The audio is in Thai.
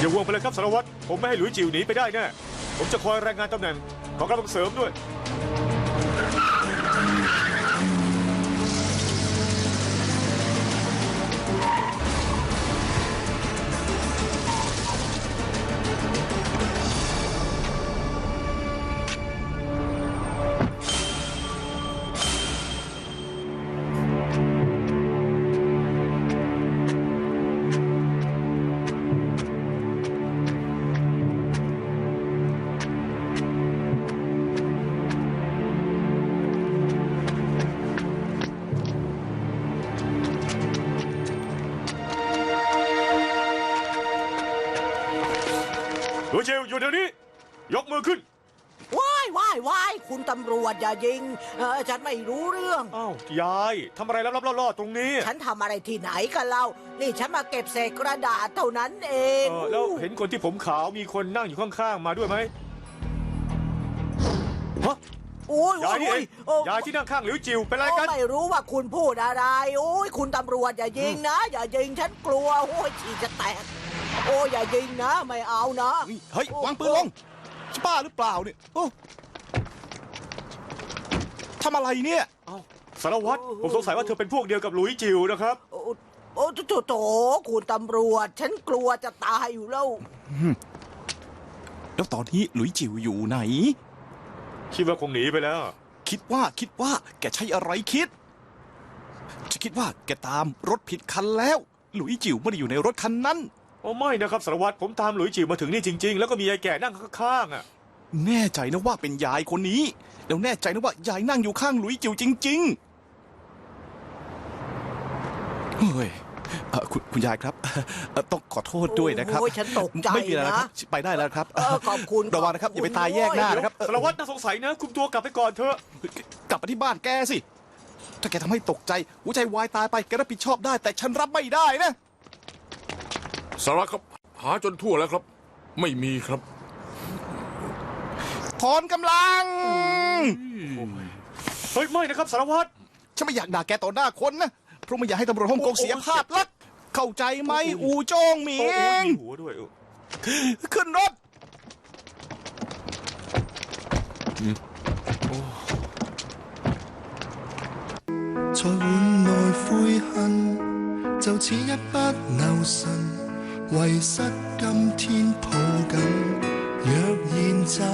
อย่าห่วงไปเลยครับสารวัตรผมไม่ให้หลุยจิวหนีไปได้แน่ผมจะคอยรายงานตำแหน่งของกำลังเสริมด้วย หลุยจิวอยู่เดี๋ยวนี้ ยกมือขึ้น ว้ายว้ายว้ายคุณตำรวจอย่ายิงเออฉันไม่รู้เรื่อง อ้าวยายทำอะไรลับๆล่อๆตรงนี้ฉันทำอะไรที่ไหนกันเล่า นี่ฉันมาเก็บเศษกระดาษเท่านั้นเองเออแล้วเห็นคนที่ผมขาวมีคนนั่งอยู่ข้างๆมาด้วยไหมฮะโอ้ยยายนี่เองโอ้ยายที่นั่งข้างหลิวจิวเป็นไรโอ้กันไม่รู้ว่าคุณพูดอะไร โอ้ยคุณตำรวจอย่ายิงนะ อย่ายิงฉันกลัว โอ้ยฉี่จะแตก โอ้ยอย่ายิงนะไม่เอานะเฮ้ย วางปืนลงจะบ้าหรือเปล่าเนี่ยโอ้ทำอะไรเนี่ยเอ้าสารวัตรผมสงสัยว่าเธอเป็นพวกเดียวกับหลุยจิวนะครับ โอ้โอ้โถโถคุณตำรวจ ฉันกลัวจะตายอยู่แล้ว แล้วตอนนี้หลุยจิ๋วอยู่ไหน คิดว่าคงหนีไปแล้ว คิดว่าคิดว่า แกใช้อะไรคิด จะคิดว่าแกตามรถผิดคันแล้ว หลุยจิ๋วไม่ได้อยู่ในรถคันนั้น โอ้ไม่นะครับสารวัตรผมตามหลุยจิวมาถึงนี่จริง ๆ แล้วก็มียายแก่นั่งข้างๆอะแน่ใจนะว่าเป็นยายคนนี้ แล้วแน่ใจนะว่ายายนั่งอยู่ข้างหลุยจิ๋วจริง ๆ เฮ้ยเอ่อคุณคุณยายครับเอ่อต้องขอโทษด้วยนะครับโอ้ยฉันตกใจไม่มีอะไรนะครับนะไปได้แล้วครับเออขอบคุณระวังนะครับขอบคุณอย่าไปตายแยกหน้านะครับสารวัตรน่าสงสัยนะ คุมตัวกลับไปก่อนเถอะ กลับมาที่บ้านแกสิ ถ้าแกทำให้ตกใจหัวใจวายตายไปแกรับผิดชอบได้ แต่ฉันรับไม่ได้นะ สารวัตรครับ หาจนทั่วแล้วครับ ไม่มีครับ ถอนกำลัง เฮ้ยไม่นะครับสารวัตร ฉันไม่อยากด่าแกต่อหน้าคนนะ เพราะไม่อยากให้ตำรวจฮ่องกงเสียภาพลักษณ์เข้าใจไหม อูโจ้งหมิ โอ้โห ง มีหัวด้วยเออ ขึ้นรถ 在碗内悔恨，就似一笔留神， 遗失今天抱紧。若然找